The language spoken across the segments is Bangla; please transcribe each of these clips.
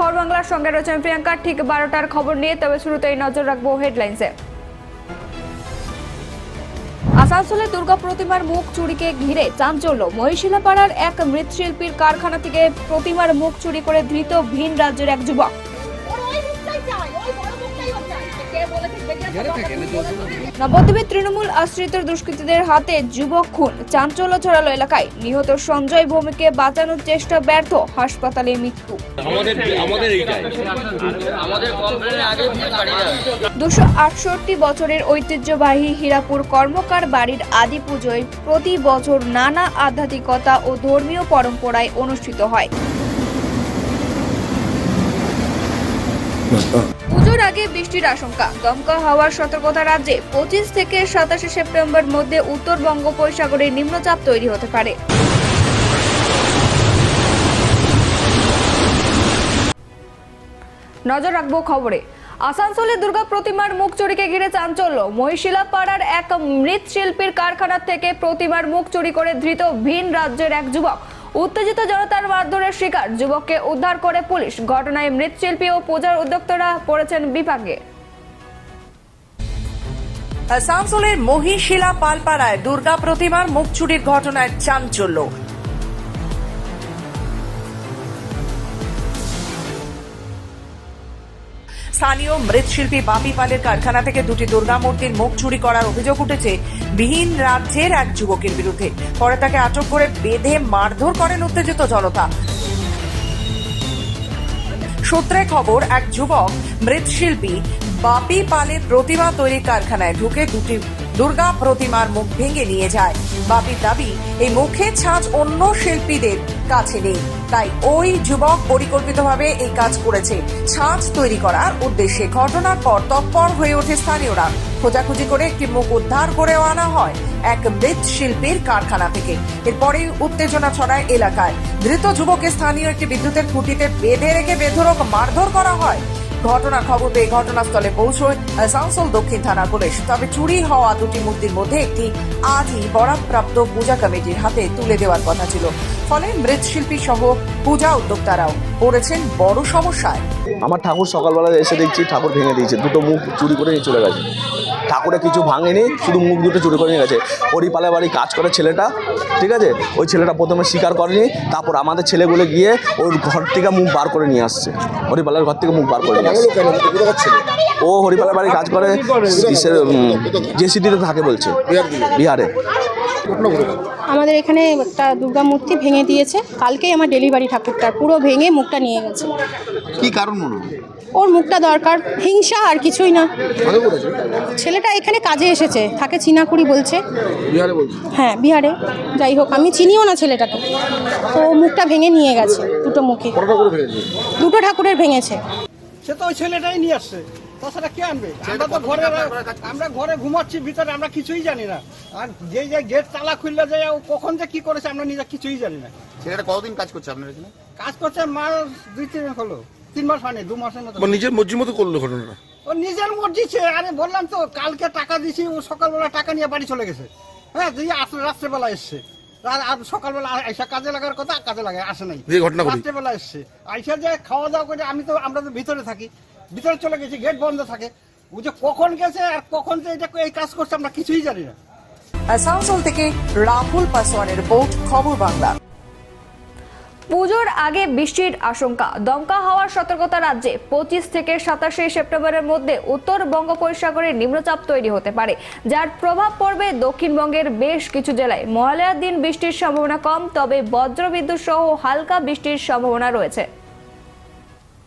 নমস্কার সঙ্গে রয়েছেন প্রিয়াঙ্কা। ঠিক বারোটার খবর নিয়ে তবে শুরুতেই নজর রাখব হেডলাইন্সে। আসানসোলে দুর্গা প্রতিমার মুখ চুরিকে ঘিরে চাঞ্চল্য। মহিশিলাপাড়ার এক মৃৎশিল্পীর কারখানা থেকে প্রতিমার মুখ চুরি করে ধৃত ভিন রাজ্যের এক যুবক। নবদ্বীপে তৃণমূল আশ্রিত দুষ্কৃতীদের হাতে যুবক খুন। চাঞ্চল্য ছড়ালো এলাকায়। নিহত সঞ্জয় ভৌমিককে বাঁচানোর চেষ্টা ব্যর্থ হাসপাতালে মৃত্যু। আমাদের আমাদের এইটাই দুশো আটষট্টি বছরের ঐতিহ্যবাহী হীরাপুর কর্মকার বাড়ির আদি পুজোয় প্রতি বছর নানা আধ্যাত্মিকতা ও ধর্মীয় পরম্পরায় অনুষ্ঠিত হয়। পুজোর আগে বৃষ্টির আশঙ্কা। দমকা হওয়ার সতর্কতা রাজ্যে পঁচিশ থেকে সাতাশে সেপ্টেম্বর মধ্যে উত্তর বঙ্গোপসাগরে নিম্নচাপ তৈরি হতে পারে। নজর রাখব খবরে। আসানসোলে দুর্গা প্রতিমার মুখ চুরিকে ঘিরে চাঞ্চল্য। মহিশিলা পাড়ার এক মৃৎশিল্পীর কারখানা থেকে প্রতিমার মুখ চুরি করে ধৃত ভিন রাজ্যের এক যুবক। উত্তেজিত জনতার মারধরের শিকার। যুবককে উদ্ধার করে পুলিশ। ঘটনায় মৃৎশিল্পী ও পূজার উদ্যোক্তরা পড়েছেন বিপাকে আসানসোলের মহিশিলা পালপাড়ায় দুর্গা প্রতিমার মুখ চুরির ঘটনায় চাঞ্চল্য। স্থানীয় মৃৎশিল্পী বাপি পালের কারখানা থেকে দুটি দুর্গা মূর্তির মুখ চুরি করার অভিযোগ উঠেছে বিহীন রাজ্যের এক যুবকের বিরুদ্ধে। পরে তাকে আটক করে বেঁধে মারধর করেন উত্তেজিত জনতা। সূত্রে খবর, এক যুবক মৃৎশিল্পী বাপি পালের প্রতিমা তৈরি কারখানায় ঢুকে দুটি দুর্গা প্রতিমার মুখ ভেঙে নিয়ে যায়। বাপির দাবি, এই মুখের ছাঁচ অন্য শিল্পীদের কাছে নেই। তাই ওই যুবক পরিকল্পিতভাবে এই কাজ করেছে। ছাঁচ তৈরি করার উদ্দেশ্যে ঘটনার পর তৎপর হয়ে ওঠে স্থানীয়রা। খোঁজাখুঁজি করে একটি মুখ উদ্ধার করে আনা হয় এক মৃৎশিল্পীর কারখানা থেকে। এরপরে উত্তেজনা ছড়ায় এলাকায়। ধৃত যুবককে স্থানীয় একটি বিদ্যুতের খুঁটিতে বেঁধে রেখে বেধরক মারধর করা হয়। ঘটনার খবর পেয়ে ঘটনাস্থলে পৌঁছয় আসানসোল দক্ষিণ থানা পুলিশ। তবে চুরি হওয়া দুটি মূর্তির মধ্যে একটি আজই বরাদপ্রাপ্ত পূজা কমিটির হাতে তুলে দেওয়ার কথা ছিল। ফলে মৃৎশিল্পী সহ পূজা উদ্যোক্তারাও পড়েছেন বড় সমস্যায়। আমার ঠাকুর সকালবেলা এসে দেখছি ঠাকুর ভেঙে দিয়েছে। দুটো মুখ চুরি করে চলে গেছে। ঠাকুরে কিছু ভাঙেনি, শুধু মুখ দুটো চুরি করে নিয়ে গেছে। হরিপালে বাড়ি কাজ করে ছেলেটা, ঠিক আছে? ওই ছেলেটা প্রথমে স্বীকার করেনি, তারপর আমাদের ছেলেগুলো গিয়ে ওর ঘর থেকে মুখ বার করে নিয়ে আসছে। হরিপালের ঘর থেকে মুখ বার করে নিয়ে আসছে। ও হরিপালের বাড়ি কাজ করে জেসিডিতে থাকে বলছে। বিহারে। আমাদের এখানে একটা দুর্গা মূর্তি ভেঙে দিয়েছে। কালকেই আমার ডেলিভারি ঠাকুরটা পুরো ভেঙে মুখটা নিয়ে গেছে। কি কারণ মনে ওর মুখটা দরকার হিংসা আর কিছুই না। ছেলেটা এখানে কাজে এসেছে থাকে চিনাকুড়ি বলছে। বলছে? হ্যাঁ বিহারে। যাই হোক আমি চিনিও না ছেলেটাকে। তো ও মুখটা ভেঙে নিয়ে গেছে দুটো মুখে। দুটো ঠাকুরের ভেঙেছে। সে তো ওই ছেলেটাই নিয়ে আসছে। তাছাড়া কে আনবে? আমরা তো ঘরে আমরা ঘরে ঘুমাচ্ছি ভিতরে আমরা কিছুই জানি না। আর যে যে গেট তালা খুললে যায় ও কখন যে কি করেছে আমরা নিজে কিছুই জানি না। ছেলেটা কতদিন কাজ করছে আপনার এখানে? কাজ করছে মাস দুই তিন মাস হলো। তিন মাস হয়নি দু মাসের মতো। নিজের মর্জি মতো করল ঘটনাটা? ও নিজের মর্জি ছে আরে বললাম তো কালকে টাকা দিছি ও সকালবেলা টাকা নিয়ে বাড়ি চলে গেছে। হ্যাঁ দিয়ে আসলে রাত্রেবেলা এসছে। আর সকালবেলা আইসা কাজে লাগার কথা কাজে লাগায় আসে নাই। যে রাত্রেবেলা এসছে। আইসা যে খাওয়া দাওয়া করে আমি তো আমরা তো ভিতরে থাকি। ভিতরে চলে গেছি গেট বন্ধ থাকে। ও যে কখন গেছে আর কখন যে এটা এই কাজ করছে আমরা কিছুই জানি না। আসানসোল থেকে রাহুল পাসওয়ানের রিপোর্ট খবর বাংলা। পুজোর আগে বৃষ্টির আশঙ্কা দমকা হওয়ার সতর্কতা রাজ্যে। পঁচিশ থেকে সাতাশে সেপ্টেম্বরের মধ্যে উত্তর বঙ্গোপসাগরে নিম্নচাপ তৈরি হতে পারে যার প্রভাব পড়বে দক্ষিণবঙ্গের বেশ কিছু জেলায়। মহালয়ার দিন বৃষ্টির সম্ভাবনা কম তবে বজ্রবিদ্যুৎ সহ হালকা বৃষ্টির সম্ভাবনা রয়েছে।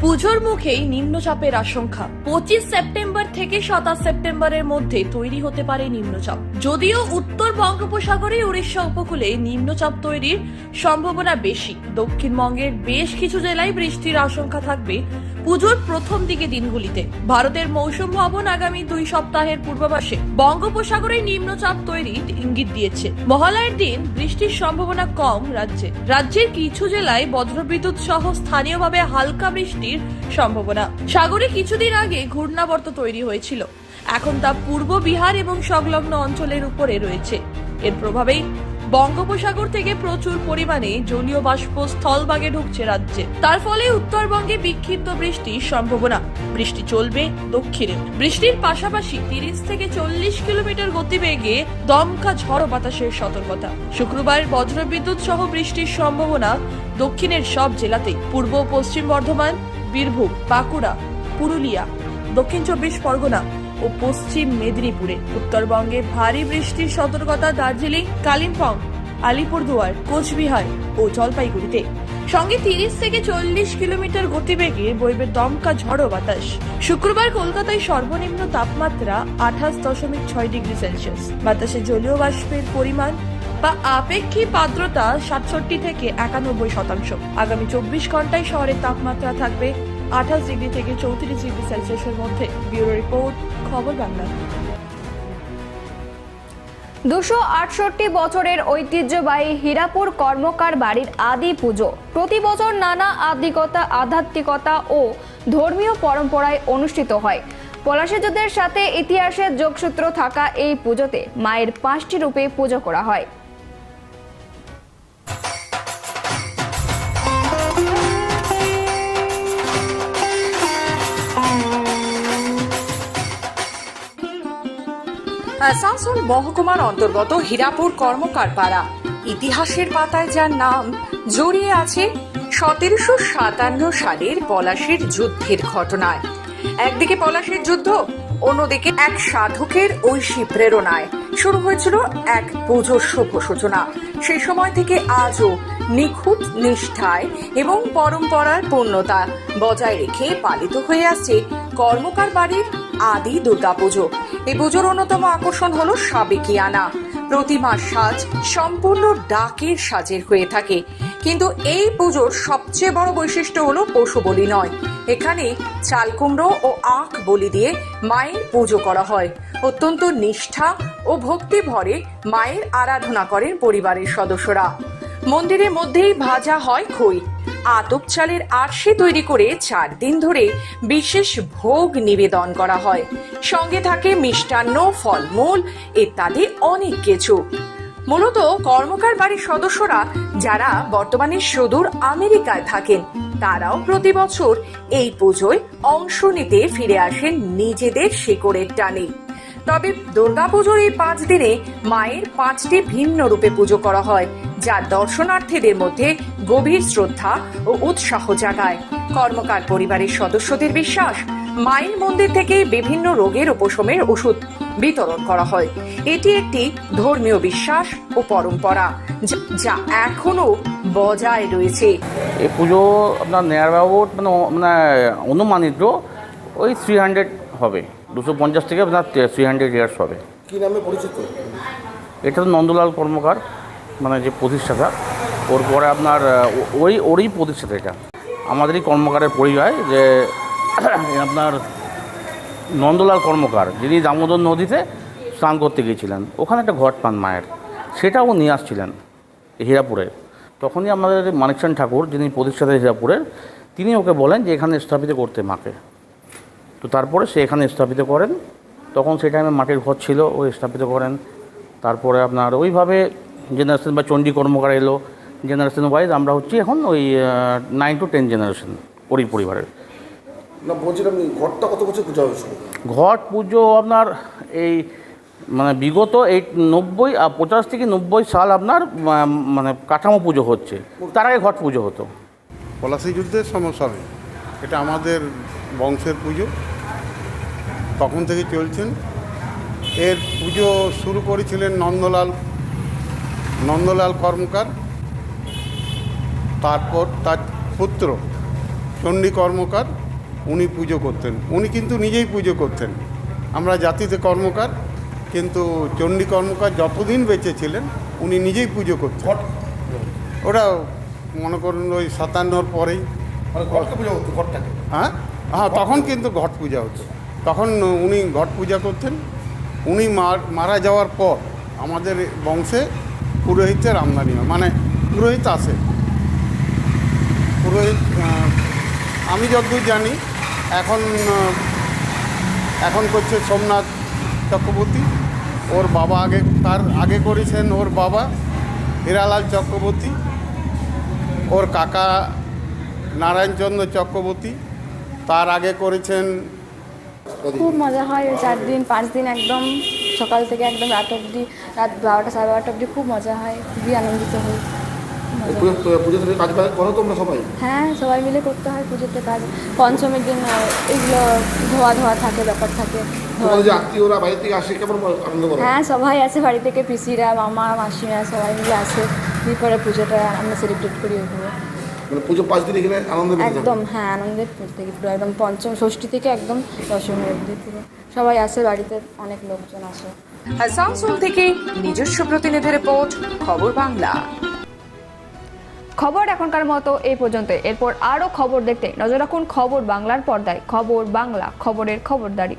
পুজোর মুখেই নিম্নচাপের আশঙ্কা। পঁচিশ সেপ্টেম্বর থেকে সাতাশ সেপ্টেম্বরের মধ্যে তৈরি হতে পারে নিম্নচাপ। যদিও উত্তর বঙ্গোপসাগরে উড়িষ্যা উপকূলে নিম্নচাপ তৈরির সম্ভাবনা বেশি। দক্ষিণবঙ্গের বেশ কিছু জেলায় বৃষ্টির আশঙ্কা থাকবে। পুজোর প্রথম দিকে দিনগুলিতে। ভারতের মৌসুম ভবন আগামী দুই সপ্তাহের পূর্বাভাসে বঙ্গোপসাগরে নিম্নচাপ তৈরির ইঙ্গিত দিয়েছে। মহালয়ের দিন বৃষ্টির সম্ভাবনা কম রাজ্যে। রাজ্যের কিছু জেলায় বজ্রবিদ্যুৎ সহ স্থানীয়ভাবে হালকা বৃষ্টির সম্ভাবনা। সাগরে কিছুদিন আগে ঘূর্ণাবর্ত তৈরি হয়েছিল। এখন তা পূর্ব বিহার এবং সংলগ্ন অঞ্চলের উপরে রয়েছে। এর প্রভাবেই বঙ্গোপসাগর থেকে প্রচুর পরিমাণে জলীয় বাষ্প স্থলভাগে ঢুকছে রাজ্যে। তার ফলে উত্তরবঙ্গে বিক্ষিপ্ত বৃষ্টির সম্ভাবনা। বৃষ্টি চলবে দক্ষিণে। বৃষ্টির পাশাপাশি তিরিশ থেকে চল্লিশ কিলোমিটার গতিবেগে দমকা ঝড় বাতাসের সতর্কতা। শুক্রবার বজ্রবিদ্যুৎ সহ বৃষ্টির সম্ভাবনা দক্ষিণের সব জেলাতে পূর্ব পশ্চিম বর্ধমান, বীরভূম, বাঁকুড়া, পুরুলিয়া, দক্ষিণ চব্বিশ পরগনা ও পশ্চিম মেদিনীপুরে। উত্তরবঙ্গে ভারী বৃষ্টির সতর্কতা দার্জিলিং, কালিম্পং, আলিপুরদুয়ার, কোচবিহার ও জলপাইগুড়িতে। সঙ্গে তিরিশ থেকে চল্লিশ কিলোমিটার গতিবেগে বইবে দমকা ঝড়ো বাতাস। শুক্রবার কলকাতায় সর্বনিম্ন তাপমাত্রা আঠাশ দশমিক ছয় ডিগ্রি সেলসিয়াস। বাতাসে জলীয় বাষ্পের পরিমাণ বা আপেক্ষিক আর্দ্রতা সাতষট্টি থেকে একানব্বই শতাংশ। আগামী চব্বিশ ঘন্টায় শহরের তাপমাত্রা থাকবে আঠাশ ডিগ্রি থেকে চৌত্রিশ ডিগ্রি সেলসিয়াসের মধ্যে ব্যুরো রিপোর্ট, খবর বাংলা। দুশো আটষট্টি বছরের ঐতিহ্যবাহী হীরাপুর কর্মকার বাড়ির আদি পুজো। প্রতি বছর নানা আদিকতা, আধ্যাত্মিকতা ও ধর্মীয় পরম্পরায় অনুষ্ঠিত হয়। পলাশী যুদ্ধের সাথে ইতিহাসের যোগসূত্র থাকা এই পুজোতে মায়ের পাঁচটি রূপে পুজো করা হয়। আসানসোল মহকুমার অন্তর্গত হীরাপুর কর্মকার পাড়া ইতিহাসের পাতায় যার নাম, জড়িয়ে আছে সতেরোশো সাতান্ন সালের পলাশীর যুদ্ধের ঘটনায়। একদিকে পলাশীর যুদ্ধ, অন্যদিকে এক সাধকের ঐশী প্রেরণায়। শুরু হয়েছিল এক পুজোর শুভ সূচনা। সেই সময় থেকে আজও নিখুঁত নিষ্ঠায় এবং পরম্পরার পূর্ণতা বজায় রেখে পালিত হয়ে আসছে কর্মকার বাড়ির আদি দুর্গাপুজো। এই পুজোর অন্যতম আকর্ষণ হলো সাবেকিয়ানা প্রতিমার সাজ সম্পূর্ণ ডাকের সাজের হয়ে থাকে। কিন্তু এই পুজোর সবচেয়ে বড় বৈশিষ্ট্য হলো পশু বলি নয়। এখানে চাল কুমড়ো ও আখ বলি দিয়ে মায়ের পুজো করা হয়। অত্যন্ত নিষ্ঠা ও ভক্তি ভরে মায়ের আরাধনা করেন পরিবারের সদস্যরা। মন্দিরের মধ্যেই ভাজা হয় খই। আতপ চালের আরশে তৈরি করে চার দিন ধরে বিশেষ ভোগ নিবেদন করা হয়। সঙ্গে থাকে মিষ্টান্ন, ফলমূল, ইত্যাদি অনেক কিছু। মূলত কর্মকার বাড়ির সদস্যরা যারা বর্তমানে সুদূর আমেরিকায় থাকেন, তারাও প্রতি বছর এই পুজোয় অংশ নিতে ফিরে আসেন নিজেদের শিকড়ের টানে। তবে দুর্গাপুজোর এই পাঁচ দিনে মায়ের পাঁচটি ভিন্ন রূপে পুজো করা হয়, যা দর্শনার্থীদের মধ্যে গভীর শ্রদ্ধা ও উৎসাহ জাগায়। কর্মকার পরিবারের সদস্যদের বিশ্বাস, মায়ের মন্দির থেকে বিভিন্ন রোগের উপশমের ওষুধ বিতরণ করা হয়। এটি একটি ধর্মীয় বিশ্বাস ও পরম্পরা, যা- এখনও বজায় রয়েছে। এই পুজো আপনার নেয়ার বাবুর মানে মানে অনুমানিত ওই থ্রি হান্ড্রেড হবে। দুশো পঞ্চাশ থেকে আপনার থ্রি হান্ড্রেড ইয়ার্স হবে। কি নামে পরিচিত? এটা তো নন্দলাল কর্মকার মানে যে প্রতিষ্ঠাতা। ওর পরে আপনার ওই ওরই প্রতিষ্ঠাতা এটা। আমাদেরই কর্মকারের পরিচয় যে আপনার নন্দলাল কর্মকার যিনি দামোদর নদীতে স্নান করতে গিয়েছিলেন। ওখানে একটা ঘট পান মায়ের। সেটাও নিয়ে আসছিলেন হীরাপুরে। তখনই আমাদের মানিকচান ঠাকুর যিনি প্রতিষ্ঠাতা হীরাপুরের তিনি ওকে বলেন যে এখানে স্থাপিত করতে মাকে। তো তারপরে সে এখানে স্থাপিত করেন। তখন সেই টাইমে মাটির ঘর ছিল ও স্থাপিত করেন। তারপরে আপনার ওইভাবে জেনারেশন বা চণ্ডী কর্মকার এলো। জেনারেশন ওয়াইজ আমরা হচ্ছি এখন ওই নাইন টু টেন জেনারেশন ওরই পরিবারের। না বলছিলাম ঘরটা কত বছর পূজা হয়েছিল? ঘট পুজো আপনার এই মানে বিগত এই নব্বই পঁচাশ থেকে নব্বই সাল আপনার মানে কাঠামো পুজো হচ্ছে। তার আগে ঘট পুজো হতো। পলাশী যুদ্ধের সমস্যায় এটা আমাদের বংশের পুজো। তখন থেকে চলছেন। এর পুজো শুরু করেছিলেন নন্দলাল। নন্দলাল কর্মকার। তারপর তার পুত্র চণ্ডী কর্মকার উনি পুজো করতেন। উনি কিন্তু নিজেই পুজো করতেন। আমরা জাতিতে কর্মকার কিন্তু চণ্ডী কর্মকার যতদিন বেঁচে ছিলেন উনি নিজেই পুজো করতেন। ওটা মনে করুন ওই সাতান্নর পরেই। মানে হ্যাঁ? হ্যাঁ তখন কিন্তু ঘট পূজা হতো। তখন উনি ঘট পূজা করতেন। উনি মার- মারা যাওয়ার পর আমাদের বংশে পুরোহিতের আমদানি হয়। মানে পুরোহিত আসে পুরোহিত আমি যতদূর জানি, এখন এখন করছে সোমনাথ চক্রবর্তী। ওর বাবা আগে, তার আগে করেছেন ওর বাবা হীরালাল চক্রবর্তী। ওর কাকা নারায়ণচন্দ্র চক্রবর্তী তার আগে করেছেন খুব মজা হয় ওই চার দিন পাঁচ দিন একদম সকাল থেকে একদম রাত অবধি রাত বারোটা সাড়ে বারোটা অবধি খুব মজা হয় খুবই আনন্দিত হই। পুজো পুজো কাজ করো তোমরা সবাই? হ্যাঁ সবাই মিলে করতে হয় পুজোতে কাজ। পঞ্চমীর দিন এগুলো ধোয়া ধোয়া থাকে ব্যাপার থাকে। ধোয়া- তোমাদের যে আত্মীয়রা বাইরে থেকে আসে কেমন আনন্দ করো? হ্যাঁ সবাই আছে বাড়ি থেকে পিসিরা মামা মাসিরা সবাই মিলে আসে তারপরে পুজোটা আমরা সেলিব্রেট করি ওইভাবে। মানে পুজো পাঁচ দিন এখানে আনন্দ একদম হ্যাঁ আনন্দের থেকে পুরো একদম পঞ্চম ষষ্ঠী থেকে একদম দশমী অবধি পুরো। সবাই আসে বাড়িতে অনেক লোকজন আসে। আসানসোল থেকে নিজস্ব প্রতিনিধি রিপোর্ট খবর বাংলা। খবর এখনকার মতো এই পর্যন্ত। এরপর আরও খবর দেখতে নজর রাখুন খবর বাংলার পর্দায়। খবর বাংলা খবরের খবরদারি।